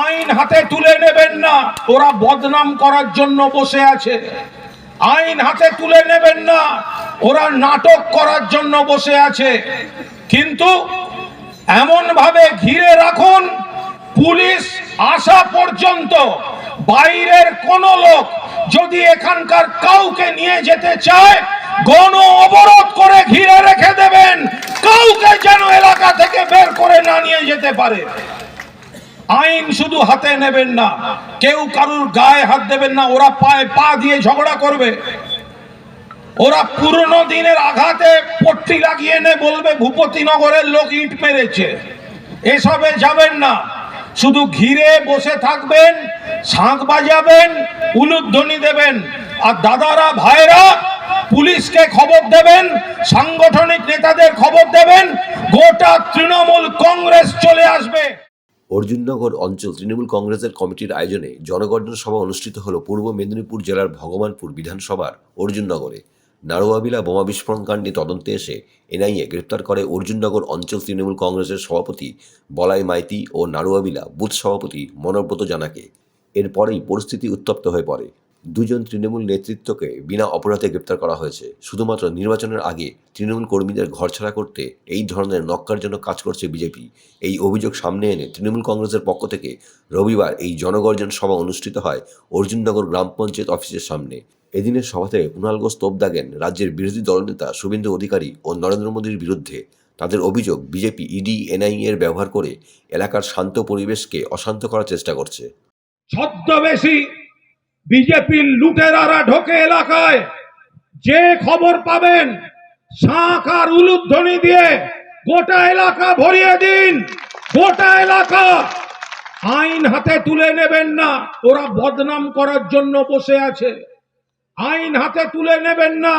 আইন হাতে তুলে নেবেন না। ওরা বদনাম করার জন্য বসে আছে। আইন হাতে তুলে নেবেন না। ওরা নাটক করার জন্য বসে আছে। কিন্তু এমন ভাবে ঘিরে রাখুন, পুলিশ আসা পর্যন্ত বাইরের কোন লোক যদি এখানকার কাউকে নিয়ে যেতে চায়, গণ অবরোধ করে ঘিরে রেখে দেবেন। কাউকে যেন এলাকা থেকে বের করে না নিয়ে যেতে পারে। আইন শুধু হাতে নেবেন না, কেউ কারুর গায়ে হাত দেবেন না, ওরা পায়ে পা দিয়ে ঝগড়া করবে। ওরা পুরনো দিনের আঘাতে পট্টি লাগিয়ে নে বলবে ভূপতিনগরের লোক ইট মেরেছে। এসবে যাবেন না। শুধু ঘিরে বসে থাকবেন, শাঁখ বাজাবেন, উলুধ্বনি দেবেন। আর দাদারা, ভাইরা, পুলিশকে খবর দেবেন, সাংগঠনিক নেতাদের খবর দেবেন, গোটা তৃণমূল কংগ্রেস চলে আসবে। অর্জুননগর অঞ্চল তৃণমূল কংগ্রেসের কমিটির আয়োজনে জনগর্জন সভা অনুষ্ঠিত হল পূর্ব মেদিনীপুর জেলার ভগবানপুর বিধানসভার অর্জুননগরে। নারোয়াবিলা বোমা বিস্ফোরণ কাণ্ডে তদন্তে এসে এনআইএ গ্রেপ্তার করে অর্জুননগর অঞ্চল তৃণমূল কংগ্রেসের সভাপতি বলাই মাইতি ও নারোয়াবিলা বুথ সভাপতি মনোব্রত জানাকে। এরপরেই পরিস্থিতি উত্তপ্ত হয়ে পড়ে। দুজন তৃণমূল নেতৃত্বকে বিনা অপরাধে গ্রেপ্তার করা হয়েছে। শুধুমাত্র নির্বাচনের আগে তৃণমূল কর্মীদের ঘরছাড়া করতে এই ধরনের নক্কারজনক কাজ করছে বিজেপি। এই অভিযোগ সামনে এনে তৃণমূল কংগ্রেসের পক্ষ থেকে রবিবার এই জনগর্জন সভা অনুষ্ঠিত হয় অর্জুননগর গ্রাম পঞ্চায়েত অফিসের সামনে। এদিনের সভাতে কুণাল ঘোষ তোপ দাগেন রাজ্যের বিরোধী দলনেতা শুভেন্দু অধিকারী ও নরেন্দ্র মোদীর বিরুদ্ধে। তাদের অভিযোগ বিজেপি ইডি এনআইএ এর ব্যবহার করে এলাকার শান্ত পরিবেশকে অশান্ত করার চেষ্টা করছে। ছদ্মবেশী বিজেপির লুটেরারা ঢোকে এলাকায়। যে খবর পাবেন, শাঁখ আর উলুধ্বনি দিয়ে গোটা এলাকা ভরিয়ে দিন, গোটা এলাকা। আইন হাতে তুলে নেবেন না, ওরা বদনাম করার জন্য বসে আছে। আইন হাতে তুলে নেবেন না,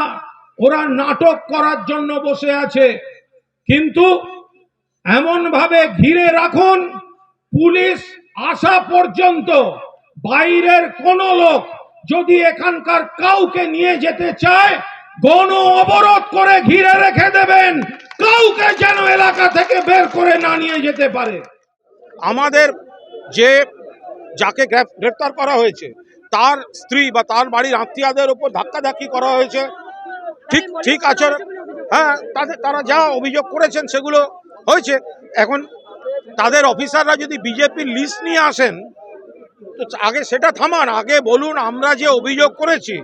ওরা নাটক করার জন্য বসে আছে। কিন্তু এমন ভাবে ঘিরে রাখুন, পুলিশ আসা পর্যন্ত বাইরের কোন লোক যদি এখানকার কাউকে নিয়ে যেতে চায়, গণ অবরোধ করে ঘিরে রেখে দেবেন। কাউকে যেন এলাকা থেকে বের করে না নিয়ে যেতে পারে। আমাদের যে, যাকে গ্রেফ- গ্রেপ্তার করা হয়েছে, তার স্ত্রী বা তার বাড়ির আত্মীয়দের উপর ধাক্কাধাক্কি করা হয়েছে। ঠিক ঠিক আছে হ্যাঁ তাদের, তারা যা অভিযোগ করেছেন সেগুলো হয়েছে। এখন তাদের অফিসাররা যদি বিজেপির লিস্ট নিয়ে আসেন তো আগে সেটা থামান, আগে বলুন আমরা যে অভিযোগ করেছি,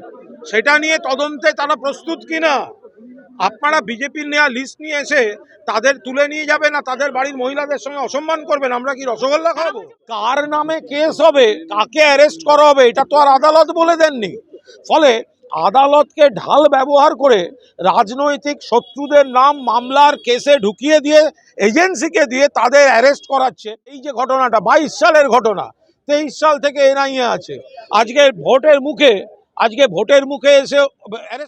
সেটা নিয়ে তদন্তে তারা প্রস্তুত কিনা? আপনারা বিজেপির নেওয়া লিস্ট নিয়ে এসে তাদের তুলে নিয়ে যাবে না তাদের বাড়ির মহিলাদের সঙ্গে অসম্মান করবেন, আমরা কি রসগোল্লা খাব? কার নামে কেস হবে, কাকে অ্যারেস্ট করা হবে, এটা তো আর আদালত বলে দেননি। ফলে আদালতকে ঢাল ব্যবহার করে রাজনৈতিক শত্রুদের নাম মামলার কেসে ঢুকিয়ে দিয়ে এজেন্সিকে দিয়ে তাদের অ্যারেস্ট করাচ্ছে। এই যে ঘটনাটা, বাইশ সালের ঘটনা তেইশ সাল থেকে এনআইএ আছে আজকে ভোটের মুখে আজকে ভোটের মুখে এসে arrest